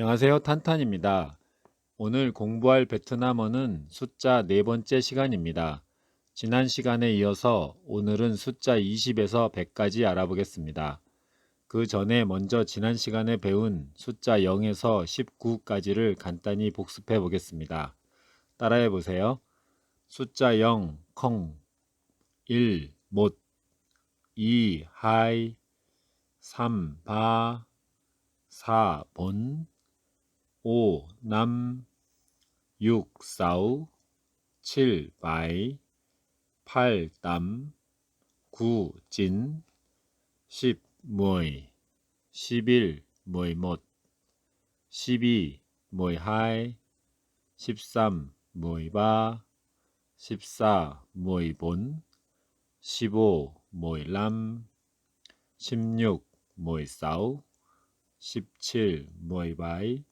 안녕하세요. 탄탄입니다. 오늘 공부할 베트남어는 숫자 네 번째 시간입니다. 지난 시간에 이어서 오늘은 숫자 20에서 100까지 알아보겠습니다. 그 전에 먼저 지난 시간에 배운 숫자 0에서 19까지를 간단히 복습해 보겠습니다. 따라해 보세요. 숫자 0, 콩, 1, 못, 2, 하이, 3, 바, 4, 본, 5. 남 6. 싸우 7. 바이 8. 땀 9. 진 10. 무이 11. 무이못 12. 무이하이 13. 무이바 14. 무이본 15. 무이람 16. 무이싸우 17. 무이바이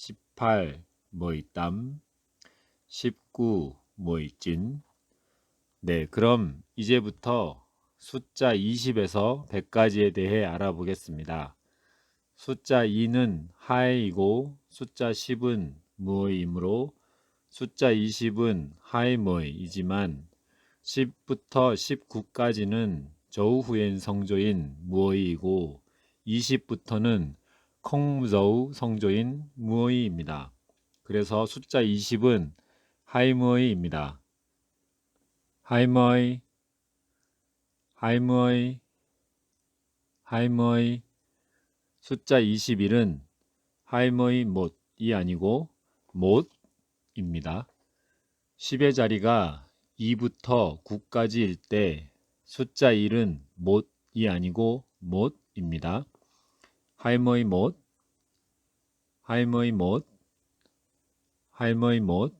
18. 모이땀 19. 모이찐 네, 그럼 이제부터 숫자 20에서 100까지에 대해 알아보겠습니다. 숫자 2는 하이이고 숫자 10은 무이이므로 숫자 20은 하이무이이지만 10부터 19까지는 저우후엔 성조인 무어이이고 20부터는 콩저우 성조인 무어이입니다. 그래서 숫자 20은 하이무어이입니다. 하이머이, 하이머이, 하이머이. 숫자 21은 하이머이 못이 아니고 못입니다. 10의 자리가 2부터 9까지일 때 숫자 1은 못이 아니고 못입니다. 할머니 못, 할머니 못, 할머니 못,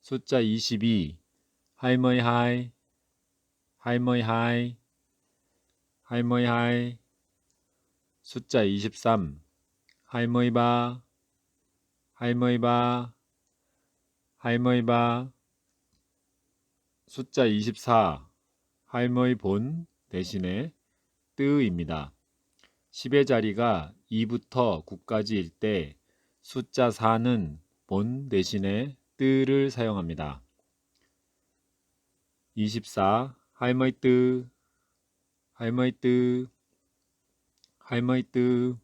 숫자 22, 할머니 하이, 할머니 하이, 할머니 하이, 숫자 23, 할머니 바, 할머니 바, 할머니 바, 숫자 24, 할머니 본 대신에 뜨입니다. 10의 자리가 2부터 9까지일 때 숫자 4는 본 대신에 뜨를 사용합니다. 24. 할머니 뜨, 할머니 뜨, 할머니 뜨.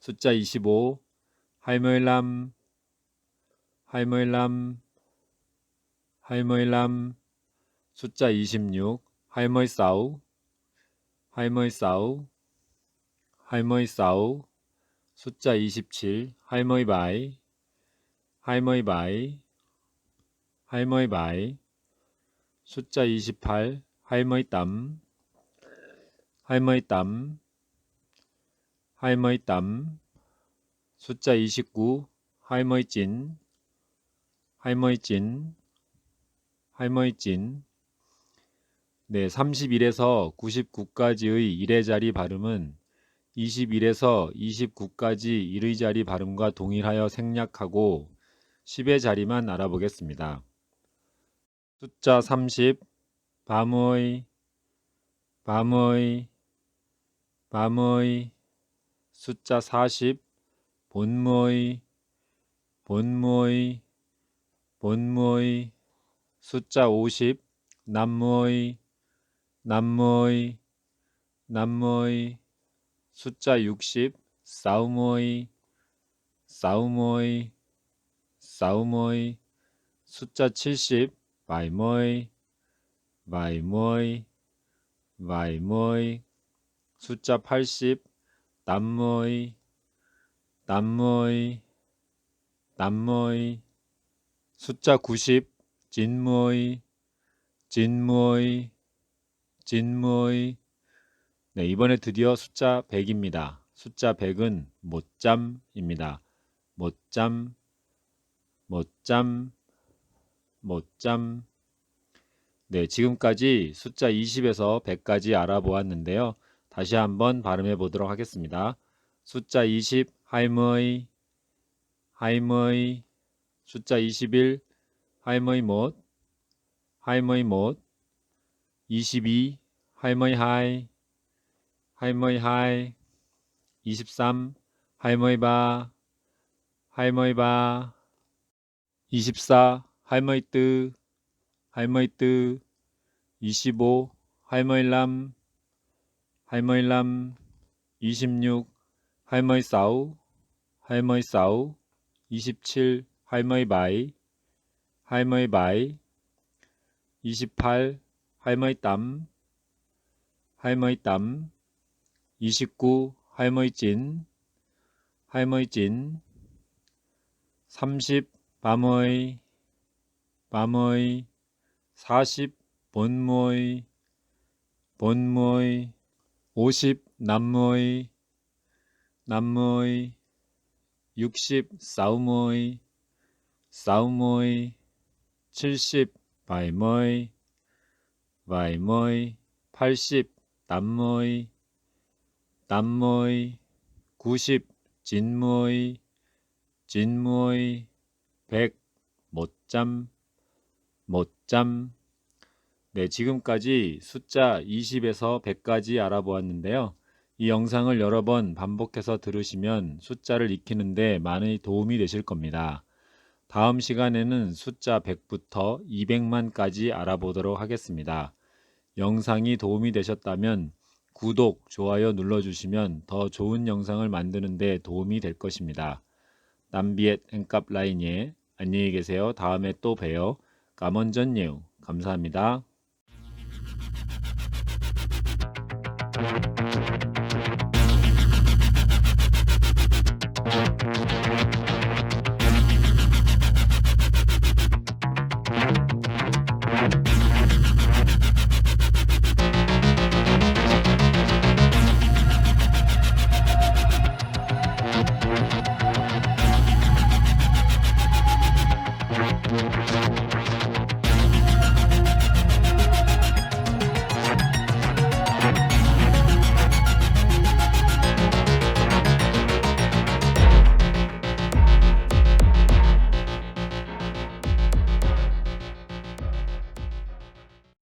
숫자 25. 할머니 람, 할머니 람, 할머니 람. 숫자 26. 할머니 싸우, 할머니 싸우. 할머니 싸우. 숫자 27 할머니 바이. 할머니 바이. 할머니 바이. 숫자 28 할머니 땀. 할머니 땀. 할머니 땀. 숫자 29 할머니 찐. 할머니 찐. 할머니 찐. 네, 31에서 99까지의 1의 자리 발음은 21에서 29까지 1의 자리 발음과 동일하여 생략하고 10의 자리만 알아보겠습니다. 숫자 30 밤의 밤의 밤의. 숫자 40 본모의 본모의 본모의. 숫자 50 남모의 남모의 남모의 숫자 60 싸우모이 싸우모이 싸우모이 숫자 70 바이모이 바이모이 바이모이 숫자 80 남모이 남모이 남모이 숫자 90 진모이 진모이 진모이 네, 이번에 드디어 숫자 100입니다. 숫자 100은 못잠입니다. 못잠, 못잠, 못잠. 네, 지금까지 숫자 20에서 100까지 알아보았는데요. 다시 한번 발음해 보도록 하겠습니다. 숫자 20, 할머니, 할머니. 숫자 21, 할머니 못, 할머니 못. 22, 할머니 하이. 할머니 하이. 23 할머니 바. 할머니 바. 24 할머니 뜨. 할머니 뜨. 25 할머니 람. 할머니 람. 26 할머니 싸우. 할머니 싸우. 27 할머니 바이. 할머니 바이. 28 할머니 땀. 할머니 땀 29 할머니찐 할머니찐. 30 밤의 밤의. 40 본모의 본모의. 50 남모의 남모의. 60 싸움의 싸움의. 70 바이머이 바이머이 80 남모이 남모이 90 진모이 진모이 100 못잠 못잠 네, 지금까지 숫자 20에서 100까지 알아보았는데요. 이 영상을 여러 번 반복해서 들으시면 숫자를 익히는데 많이 도움이 되실 겁니다. 다음 시간에는 숫자 100부터 200만까지 알아보도록 하겠습니다. 영상이 도움이 되셨다면 구독, 좋아요 눌러주시면 더 좋은 영상을 만드는데 도움이 될 것입니다. 남비엣 엔값 라인예 안녕히 계세요. 다음에 또 봬요. 까먼전 예우 감사합니다.